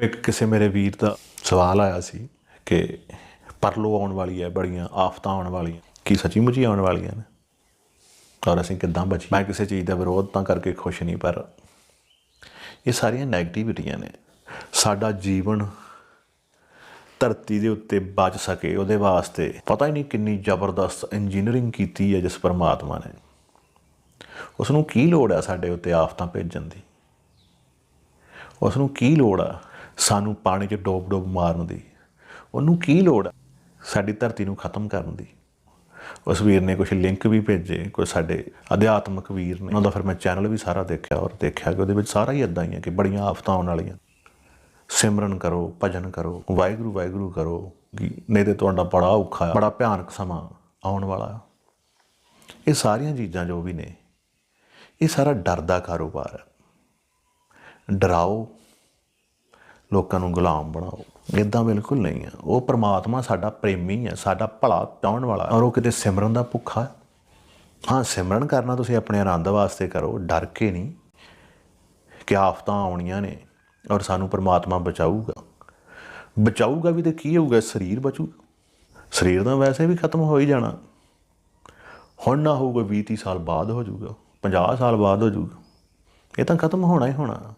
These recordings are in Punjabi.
ਇੱਕ ਕਿਸੇ ਮੇਰੇ ਵੀਰ ਦਾ ਸਵਾਲ ਆਇਆ ਸੀ ਕਿ ਪਰਲੋ ਆਉਣ ਵਾਲੀ ਹੈ ਬੜੀਆਂ ਆਫਤਾਂ ਆਉਣ ਵਾਲੀਆਂ, ਕੀ ਸੱਚੀ ਮੁੱਚੀ ਆਉਣ ਵਾਲੀਆਂ ਨੇ? ਔਰ ਅਸੀਂ ਕਿੱਦਾਂ ਬਚੀ ਮੈਂ ਕਿਸੇ ਚੀਜ਼ ਦਾ ਵਿਰੋਧ ਤਾਂ ਕਰਕੇ ਖੁਸ਼ ਨਹੀਂ, ਪਰ ਇਹ ਸਾਰੀਆਂ ਨੈਗੇਟਿਵਿਟੀਆਂ ਨੇ। ਸਾਡਾ ਜੀਵਨ ਧਰਤੀ ਦੇ ਉੱਤੇ ਬਚ ਸਕੇ, ਉਹਦੇ ਵਾਸਤੇ ਪਤਾ ਹੀ ਨਹੀਂ ਕਿੰਨੀ ਜ਼ਬਰਦਸਤ ਇੰਜੀਨੀਅਰਿੰਗ ਕੀਤੀ ਹੈ ਜਿਸ ਪਰਮਾਤਮਾ ਨੇ। ਉਸ ਨੂੰ ਕੀ ਲੋੜ ਹੈ ਸਾਡੇ ਉੱਤੇ ਆਫਤਾਂ ਭੇਜਣ ਦੀ? ਉਸ ਨੂੰ ਕੀ ਲੋੜ ਆ ਸਾਨੂੰ ਪਾਣੀ 'ਚ ਡੋਬ ਡੋਬ ਮਾਰਨ ਦੀ। ਉਹਨੂੰ ਕੀ ਲੋੜ ਆ? ਸਾਡੀ ਧਰਤੀ ਨੂੰ ਖਤਮ ਕਰਨ ਦੀ। ਉਸ ਵੀਰ ਨੇ ਕੁਝ ਲਿੰਕ ਵੀ ਭੇਜੇ, ਕੋਈ ਸਾਡੇ ਅਧਿਆਤਮਕ ਵੀਰ ਨੇ। ਉਹਨਾਂ ਦਾ ਫਿਰ ਮੈਂ ਚੈਨਲ ਵੀ ਸਾਰਾ ਦੇਖਿਆ ਔਰ ਦੇਖਿਆ ਕਿ ਉਹਦੇ ਵਿੱਚ ਸਾਰਾ ਹੀ ਇਦਾਂ ਹੀ ਹੈ ਕਿ ਬੜੀਆਂ ਆਫਤਾਂ ਆਉਣ ਵਾਲੀਆਂ। ਸਿਮਰਨ ਕਰੋ, ਭਜਨ ਕਰੋ, ਵਾਹਿਗੁਰੂ ਵਾਹਿਗੁਰੂ ਕਰੋ, ਕਿ ਨਹੀਂ ਤੇ ਤੁਹਾਡਾ ਬੜਾ ਔਖਾ, ਬੜਾ ਭਿਆਨਕ ਸਮਾਂ ਆਉਣ ਵਾਲਾ। ਇਹ ਸਾਰੀਆਂ ਚੀਜ਼ਾਂ ਜੋ ਵੀ ਨੇ, ਇਹ ਸਾਰਾ ਡਰ ਦਾ ਕਾਰੋਬਾਰ ਹੈ ਡਰਾਓ ਲੋਕਾਂ ਨੂੰ ਗੁਲਾਮ ਬਣਾਓ। ਇਦਾਂ ਬਿਲਕੁਲ ਨਹੀਂ ਆ ਉਹ ਪ੍ਰਮਾਤਮਾ ਸਾਡਾ ਪ੍ਰੇਮੀ ਹੈ, ਸਾਡਾ ਭਲਾ ਚਾਹਣ ਵਾਲਾ ਔਰ ਉਹ ਕਿਤੇ ਸਿਮਰਨ ਦਾ ਭੁੱਖਾ ਹਾਂ। ਸਿਮਰਨ ਕਰਨਾ ਤੁਸੀਂ ਆਪਣੇ ਆਨੰਦ ਵਾਸਤੇ ਕਰੋ, ਡਰ ਕੇ ਨਹੀਂ ਕਿ ਆਫਤਾਂ ਆਉਣੀਆਂ ਨੇ ਔਰ ਸਾਨੂੰ ਪ੍ਰਮਾਤਮਾ ਬਚਾਊਗਾ। ਬਚਾਊਗਾ ਵੀ ਤੇ ਕੀ ਹੋਊਗਾ? ਸਰੀਰ ਬਚੂਗਾ। ਸਰੀਰ ਤਾਂ ਵੈਸੇ ਵੀ ਖਤਮ ਹੋ ਹੀ ਜਾਣਾ। ਹੁਣ ਨਾ ਹੋਊਗਾ 20 30 ਸਾਲ ਬਾਅਦ ਹੋ ਜਾਊਗਾ 50 ਸਾਲ ਬਾਅਦ ਹੋ ਜਾਊਗਾ। ਇਹ ਤਾਂ ਖਤਮ ਹੋਣਾ ਹੀ ਹੋਣਾ।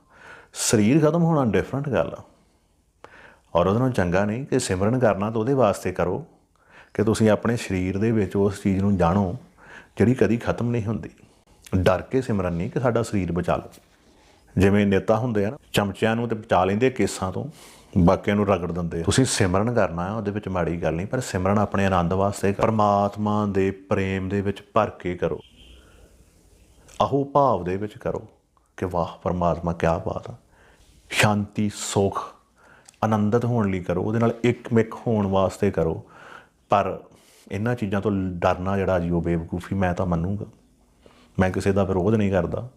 ਸਰੀਰ ਖਤਮ ਹੋਣਾ ਡਿਫਰੈਂਟ ਗੱਲ ਆ। ਔਰ ਉਹਦੇ ਨਾਲ ਚੰਗਾ ਨਹੀਂ ਕਿ ਸਿਮਰਨ ਕਰਨਾ ਤਾਂ ਉਹਦੇ ਵਾਸਤੇ ਕਰੋ ਕਿ ਤੁਸੀਂ ਆਪਣੇ ਸਰੀਰ ਦੇ ਵਿੱਚ ਉਸ ਚੀਜ਼ ਨੂੰ ਜਾਣੋ ਜਿਹੜੀ ਕਦੀ ਖਤਮ ਨਹੀਂ ਹੁੰਦੀ। ਡਰ ਕੇ ਸਿਮਰਨ ਨਹੀਂ ਕਿ ਸਾਡਾ ਸਰੀਰ ਬਚਾ ਲਓ ਜਿਵੇਂ ਨੇਤਾ ਹੁੰਦੇ ਆ ਨਾ, ਚਮਚਿਆਂ ਨੂੰ ਤੇ ਬਚਾ ਲੈਂਦੇ ਕੇਸਾਂ ਤੋਂ, ਬਾਕੀਆਂ ਨੂੰ ਰਗੜ ਦਿੰਦੇ ਤੁਸੀਂ ਸਿਮਰਨ ਕਰਨਾ ਹੈ ਉਹਦੇ ਵਿੱਚ ਮਾੜੀ ਗੱਲ ਨਹੀਂ, ਪਰ ਸਿਮਰਨ ਆਪਣੇ ਆਨੰਦ ਵਾਸਤੇ ਪਰਮਾਤਮਾ ਦੇ ਪ੍ਰੇਮ ਦੇ ਵਿੱਚ ਭਰ ਕੇ ਕਰੋ। ਅਹੋ ਭਾਵ ਦੇ ਵਿੱਚ ਕਰੋ ਕਿ ਵਾਹ, ਪਰਮਾਤਮਾ ਕੀ ਬਾਤ ਆ। ਸ਼ਾਂਤੀ, ਸੁਖ, ਆਨੰਦਿਤ ਹੋਣ ਲਈ ਕਰੋ, ਉਹਦੇ ਨਾਲ ਇੱਕ ਇੱਕਮਿਕ ਹੋਣ ਵਾਸਤੇ ਕਰੋ। ਪਰ ਇਹਨਾਂ ਚੀਜ਼ਾਂ ਤੋਂ ਡਰਨਾ ਜਿਹੜਾ ਜੀ ਉਹ ਬੇਵਕੂਫੀ, ਮੈਂ ਤਾਂ ਮੰਨੂਗਾ। ਮੈਂ ਕਿਸੇ ਦਾ ਵਿਰੋਧ ਨਹੀਂ ਕਰਦਾ।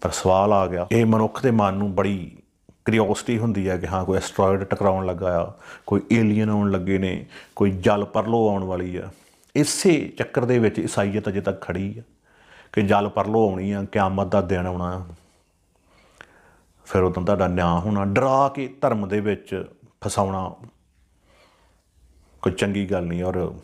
ਪਰ ਸਵਾਲ ਆ ਗਿਆ, ਇਹ ਮਨੁੱਖ ਦੇ ਮਨ ਨੂੰ ਬੜੀ ਕਰਿਓਸਿਟੀ ਹੁੰਦੀ ਹੈ ਕਿ ਹਾਂ, ਕੋਈ ਐਸਟਰੋਇਡ ਟਕਰਾਉਣ ਲੱਗਾ ਆ, ਕੋਈ ਏਲੀਅਨ ਆਉਣ ਲੱਗੇ ਨੇ, ਕੋਈ ਜਲ ਪਰਲੋ ਆਉਣ ਵਾਲੀ ਆ। ਇਸੇ ਚੱਕਰ ਦੇ ਵਿੱਚ ਈਸਾਈਅਤ ਅਜੇ ਤੱਕ ਖੜੀ ਆ ਕਿ ਜਲ ਪਰਲੋ ਆਉਣੀ ਆ, ਕਿਆਮਤ ਦਾ ਦਿਨ ਆਉਣਾ ਆ। ਫਿਰ ਉਦੋਂ ਤੁਹਾਡਾ ਨਿਆਂ ਹੋਣਾ, ਡਰਾ ਕੇ ਧਰਮ ਦੇ ਵਿੱਚ ਫਸਾਉਣਾ ਕੋਈ ਚੰਗੀ ਗੱਲ ਨਹੀਂ ਔਰ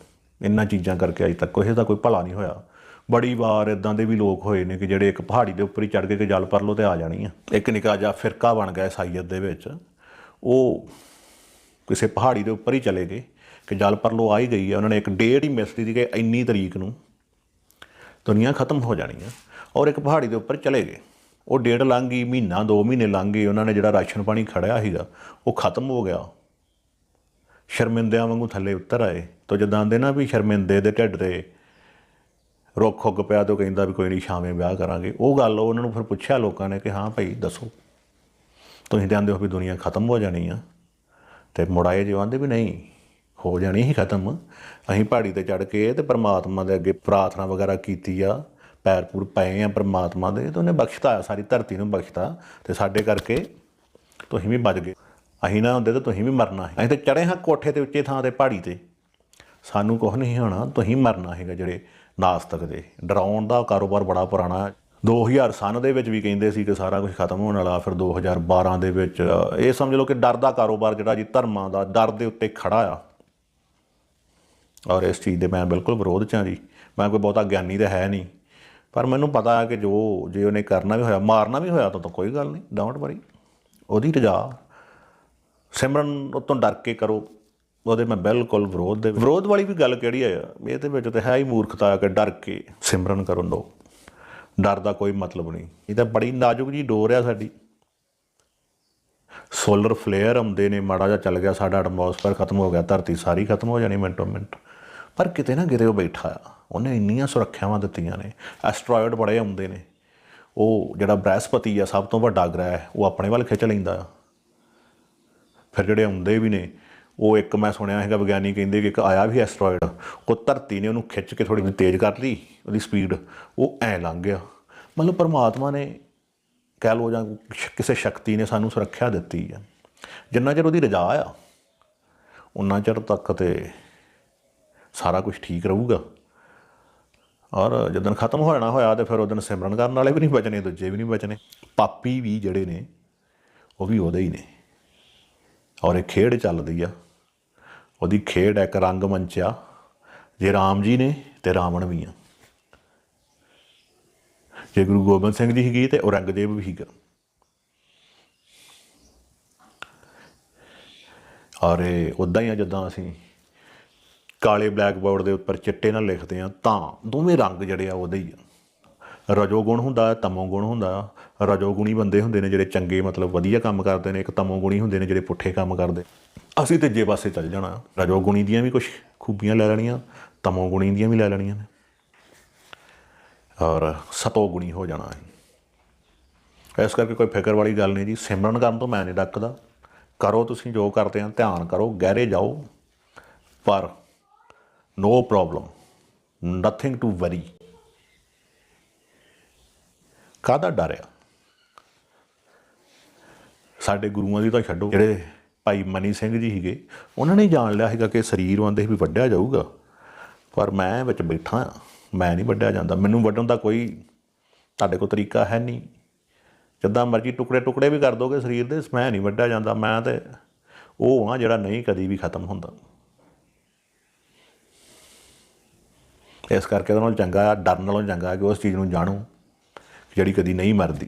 ਇਹਨਾਂ ਚੀਜ਼ਾਂ ਕਰਕੇ ਅਜੇ ਤੱਕ ਕਿਸੇ ਦਾ ਕੋਈ ਭਲਾ ਨਹੀਂ ਹੋਇਆ। ਬੜੀ ਵਾਰ ਇਦਾਂ ਦੇ ਵੀ ਲੋਕ ਹੋਏ ਨੇ ਕਿ ਜਿਹੜੇ ਇੱਕ ਪਹਾੜੀ ਦੇ ਉੱਪਰ ਹੀ ਚੜ ਕੇ ਕਿ ਜਲ ਪਰ ਲੋ ਤੇ ਆ ਜਾਣੀ ਆ। ਇੱਕ ਨਿੱਕਾ ਜਿਹਾ ਫਿਰਕਾ ਬਣ ਗਿਆ ਸਾਈਅਦ ਦੇ ਵਿੱਚ। ਉਹ ਕਿਸੇ ਪਹਾੜੀ ਦੇ ਉੱਪਰ ਹੀ ਚਲੇ ਗਏ ਕਿ ਜਲ ਪਰ ਲੋ ਆ ਹੀ ਗਈ ਹੈ ਉਹਨਾਂ ਨੇ ਇੱਕ ਡੇਟ ਹੀ ਮਿਸ ਦਿੱਤੀ ਕਿ ਇੰਨੀ ਤਰੀਕ ਨੂੰ ਦੁਨੀਆ ਖਤਮ ਹੋ ਜਾਣੀ ਆ ਔਰ ਇੱਕ ਪਹਾੜੀ ਦੇ ਉੱਪਰ ਚਲੇ ਗਏ। ਉਹ ਡੇਢ ਲੰਘ ਗਈ, ਮਹੀਨਾ, ਦੋ ਮਹੀਨੇ ਲੰਘ ਗਏ, ਉਹਨਾਂ ਨੇ ਜਿਹੜਾ ਰਾਸ਼ਨ ਪਾਣੀ ਖੜਿਆ ਸੀਗਾ, ਉਹ ਖਤਮ ਹੋ ਗਿਆ। ਸ਼ਰਮਿੰਦਿਆਂ ਵਾਂਗੂ ਥੱਲੇ ਉਤਰ ਆਏ ਤਾਂ ਜਦਾਂ ਆਂਦੇ ਨਾ ਵੀ ਸ਼ਰਮਿੰਦੇ ਦੇ ਢਿੱਡ ਤੇ ਰੁੱਖ ਉੱਗ ਪਿਆ ਤੇ ਉਹ ਕਹਿੰਦਾ ਵੀ ਕੋਈ ਨਹੀਂ ਸ਼ਾਮੇ ਵਿਆਹ ਕਰਾਂਗੇ। ਉਹ ਗੱਲ ਉਹਨਾਂ ਨੂੰ ਫਿਰ ਪੁੱਛਿਆ ਲੋਕਾਂ ਨੇ ਕਿ ਹਾਂ ਭਾਈ, ਦੱਸੋ। ਤੁਸੀਂ ਤੇ ਆਂਦੇ ਹੋ ਵੀ ਦੁਨੀਆ ਖਤਮ ਹੋ ਜਾਣੀ ਆ। ਤੇ ਮੁੜਾਏ ਜਿਉਂ ਆਂਦੇ ਵੀ ਨਹੀਂ, ਹੋ ਜਾਣੀ ਹੀ ਖਤਮ। ਅਸੀਂ ਪਹਾੜੀ ਤੇ ਚੜ ਕੇ ਤੇ ਪਰਮਾਤਮਾ ਦੇ ਅੱਗੇ ਪ੍ਰਾਰਥਨਾ ਵਗੈਰਾ ਕੀਤੀ ਆ। ਪੈਰ ਪੂਰ ਪਏ ਆ ਪ੍ਰਮਾਤਮਾ ਦੇ ਤੇ ਉਹਨੇ ਬਖਸ਼ਤਾ, ਸਾਰੀ ਧਰਤੀ ਨੂੰ ਬਖਸ਼ਤਾ ਤੇ ਸਾਡੇ ਕਰਕੇ ਤੁਸੀਂ ਵੀ ਬਚ ਗਏ। ਅਸੀਂ ਨਾ ਹੁੰਦੇ ਤਾਂ ਤੁਸੀਂ ਵੀ ਮਰਨਾ ਹੈ ਅਸੀਂ ਤਾਂ ਚੜੇ ਹਾਂ ਕੋਠੇ ਤੇ ਉੱਚੇ ਥਾਂ ਤੇ ਪਹਾੜੀ ਤੇ। ਸਾਨੂੰ ਕੁਝ ਨਹੀਂ ਹੋਣਾ, ਤੁਸੀਂ ਮਰਨਾ ਹੈਗਾ ਜਿਹੜੇ ਨਾਸਤਕ ਦੇ। ਡਰਾਉਣ ਦਾ ਕਾਰੋਬਾਰ ਬੜਾ ਪੁਰਾਣਾ ਹੈ। 2000 ਸਨ ਦੇ ਵਿੱਚ ਵੀ ਕਹਿੰਦੇ ਸੀ ਕਿ ਸਾਰਾ ਕੁਝ ਖਤਮ ਹੋਣ ਵਾਲਾ, ਫਿਰ 2012 ਦੇ ਵਿੱਚ ਇਹ ਸਮਝ ਲਓ ਕਿ ਡਰ ਦਾ ਕਾਰੋਬਾਰ ਜਿਹੜਾ ਜੀ ਧਰਮਾਂ ਦਾ ਡਰ ਦੇ ਉੱਤੇ ਖੜਾ ਆ। ਔਰ ਇਸ ਚੀਜ਼ ਦੇ ਮੈਂ ਬਿਲਕੁਲ ਵਿਰੋਧ ਚ ਹਾਂ ਜੀ। ਮੈਂ ਕੋਈ ਬਹੁਤਾ ਗਿਆਨੀ ਤਾਂ ਹੈ ਨਹੀਂ। ਪਰ ਮੈਨੂੰ ਪਤਾ ਹੈ ਕਿ ਜੋ, ਜੇ ਉਹਨੇ ਕਰਨਾ ਵੀ ਹੋਇਆ, ਮਾਰਨਾ ਵੀ ਹੋਇਆ ਤਾਂ ਤਾਂ ਕੋਈ ਗੱਲ ਨਹੀਂ ਡੋਂਟ ਵਰੀ ਉਹਦੀ ਰਜਾ। ਸਿਮਰਨ ਉਤੋਂ ਡਰ ਕੇ ਕਰੋ। ਉਹਦੇ ਮੈਂ ਬਿਲਕੁਲ ਵਿਰੋਧ ਦੇ ਵਿਰੋਧ ਵਾਲੀ ਵੀ ਗੱਲ ਕਿਹੜੀ ਹੈ ਇਹਦੇ ਵਿੱਚ ਤਾਂ ਹੈ ਹੀ ਮੂਰਖਤਾ ਕਿ ਡਰ ਕੇ ਸਿਮਰਨ ਕਰੋ ਲੋ ਡਰ ਦਾ ਕੋਈ ਮਤਲਬ ਨਹੀਂ। ਇਹ ਤਾਂ ਬੜੀ ਨਾਜ਼ੁਕ ਜੀ ਡੋਰ ਆ ਸਾਡੀ। ਸੋਲਰ ਫਲੇਅਰ ਆਉਂਦੇ ਨੇ, ਮਾੜਾ ਜਿਹਾ ਚੱਲ ਗਿਆ, ਸਾਡਾ ਐਟਮੋਸਫੇਅਰ ਖਤਮ ਹੋ ਗਿਆ, ਧਰਤੀ ਸਾਰੀ ਖਤਮ ਹੋ ਜਾਣੀ ਮਿੰਟੋ ਮਿੰਟ। ਪਰ ਕਿਤੇ ਨਾ ਕਿਤੇ ਉਹ ਬੈਠਾ ਆ। ਉਹਨੇ ਇੰਨੀਆਂ ਸੁਰੱਖਿਆਵਾਂ ਦਿੱਤੀਆਂ ਨੇ ਐਸਟਰੋਇਡ ਬੜੇ ਆਉਂਦੇ ਨੇ। ਉਹ ਜਿਹੜਾ ਬ੍ਰਹਿਸਪਤੀ ਆ, ਸਭ ਤੋਂ ਵੱਡਾ ਗ੍ਰਹਿ, ਉਹ ਆਪਣੇ ਵੱਲ ਖਿੱਚ ਲੈਂਦਾ। ਆ ਫਿਰ ਜਿਹੜੇ ਆਉਂਦੇ ਵੀ ਨੇ, ਉਹ ਇੱਕ ਮੈਂ ਸੁਣਿਆ ਹੈਗਾ, ਵਿਗਿਆਨੀ ਕਹਿੰਦੇ ਕਿ ਇੱਕ ਆਇਆ ਵੀ ਐਸਟਰੋਇਡ ਉਹ ਧਰਤੀ ਨੇ ਉਹਨੂੰ ਖਿੱਚ ਕੇ ਥੋੜੀ ਜਿਹੀ ਤੇਜ਼ ਕਰ ਲਈ, ਉਹਦੀ ਸਪੀਡ ਉਹ ਐ ਲੰਘ ਗਿਆ। ਮਤਲਬ ਪਰਮਾਤਮਾ ਨੇ ਕਹਿ ਲੋ ਜਾਂ ਕਿਸੇ ਸ਼ਕਤੀ ਨੇ ਸਾਨੂੰ ਸੁਰੱਖਿਆ ਦਿੱਤੀ ਆ। ਜਿੰਨਾ ਚਿਰ ਉਹਦੀ ਰਜਾ ਆ, ਉਨਾ ਚਿਰ ਤੱਕ ਤੇ ਸਾਰਾ ਕੁਝ ਠੀਕ ਰਹੂਗਾ। ਔਰ ਜਦੋਂ ਖਤਮ ਹੋ ਜਾਣਾ ਹੋਇਆ ਤੇ ਫਿਰ ਉਹਦਨ ਸਿਮਰਨ ਕਰਨ ਵਾਲੇ ਵੀ ਨਹੀਂ ਬਚਣੇ, ਦੂਜੇ ਵੀ ਨਹੀਂ ਬਚਣੇ। ਪਾਪੀ ਵੀ ਜਿਹੜੇ ਨੇ, ਉਹ ਵੀ ਉਹਦੇ ਹੀ ਨੇ। ਔਰ ਇਹ ਖੇਡ ਚੱਲਦੀ ਆ। ਉਹਦੀ ਖੇਡ ਇੱਕ ਰੰਗ ਮੰਚ ਆ ਜੇ ਰਾਮ ਜੀ ਨੇ ਤੇ ਰਾਵਣ ਵੀ ਆ। ਜੇ ਗੁਰੂ ਗੋਬਿੰਦ ਸਿੰਘ ਜੀ ਸੀਗੀ ਤੇ ਔਰੰਗਜ਼ੇਬ ਵੀ ਸੀਗਾ। ਔਰ ਇਹ ਉਦਾਂ ਹੀ ਆ ਜਿੱਦਾਂ ਅਸੀਂ ਕਾਲੇ ਬਲੈਕ ਬੋਰਡ ਦੇ ਉੱਪਰ ਚਿੱਟੇ ਨਾਲ ਲਿਖਦੇ ਆ, ਤਾਂ ਦੋਵੇਂ ਰੰਗ ਜਿਹੜੇ ਆ ਉਹਦੇ ਹੀ ਆ। ਰਜੋ ਗੁਣ ਹੁੰਦਾ, ਤਮੋ ਗੁਣ ਹੁੰਦਾ ਰਜੋਗੁਣੀ ਬੰਦੇ ਹੁੰਦੇ ਨੇ ਜਿਹੜੇ ਚੰਗੇ ਮਤਲਬ ਵਧੀਆ ਕੰਮ ਕਰਦੇ ਨੇ, ਇੱਕ ਤਮੋਗੁਣੀ ਹੁੰਦੇ ਨੇ ਜਿਹੜੇ ਪੁੱਠੇ ਕੰਮ ਕਰਦੇ। ਅਸੀਂ ਤੀਜੇ ਪਾਸੇ ਚੱਲ ਜਾਣਾ ਰਜੋਗੁਣੀ ਦੀਆਂ ਵੀ ਕੁਝ ਖੂਬੀਆਂ ਲੈ ਲੈਣੀਆਂ ਤਮੋਗੁਣੀ ਦੀਆਂ ਵੀ ਲੈ ਲੈਣੀਆਂ ਨੇ। ਔਰ ਸਤੋਗੁਣੀ ਹੋ ਜਾਣਾ ਹੈ। ਇਸ ਕਰਕੇ ਕੋਈ ਫਿਕਰ ਵਾਲੀ ਗੱਲ ਨਹੀਂ ਜੀ, ਸਿਮਰਨ ਕਰਨ ਤੋਂ ਮੈਂ ਨਹੀਂ ਡੱਕਦਾ। ਕਰੋ ਤੁਸੀਂ ਜੋ ਕਰਦੇ ਆ, ਧਿਆਨ ਕਰੋ, ਗਹਿਰੇ ਜਾਓ। ਪਰ no problem nothing to worry ਕਾਹਦਾ ਡਰ ਆ? ਸਾਡੇ ਗੁਰੂਆਂ ਦੀ ਤਾਂ ਛੱਡੋ। ਜਿਹੜੇ ਭਾਈ ਮਨੀ ਸਿੰਘ ਜੀ ਸੀਗੇ, ਉਹਨਾਂ ਨੇ ਜਾਣ ਲਿਆ ਸੀਗਾ ਕਿ ਸਰੀਰ ਆਂਦੇ ਵੀ ਵੱਢਿਆ ਜਾਊਗਾ। ਪਰ ਮੈਂ ਵਿੱਚ ਬੈਠਾ ਆ। ਮੈਂ ਨਹੀਂ ਵੱਢਿਆ ਜਾਂਦਾ। ਮੈਨੂੰ ਵੱਢਣ ਦਾ ਕੋਈ ਤੁਹਾਡੇ ਕੋਲ ਤਰੀਕਾ ਹੈ ਨਹੀਂ। ਜਿੱਦਾਂ ਮਰਜ਼ੀ ਟੁਕੜੇ ਟੁਕੜੇ ਵੀ ਕਰ ਦੋਗੇ ਸਰੀਰ ਦੇ, ਮੈਂ ਨਹੀਂ ਵੱਢਿਆ ਜਾਂਦਾ। ਮੈਂ ਤੇ ਉਹ ਆ ਜਿਹੜਾ ਨਹੀਂ ਕਦੀ ਵੀ ਖਤਮ ਹੁੰਦਾ। ਇਸ ਕਰਕੇ ਉਹਦੇ ਨਾਲੋਂ ਚੰਗਾ ਡਰਨ ਨਾਲੋਂ ਚੰਗਾ ਕਿ ਉਸ ਚੀਜ਼ ਨੂੰ ਜਾਣੋ ਜਿਹੜੀ ਕਦੀ ਨਹੀਂ ਮਰਦੀ।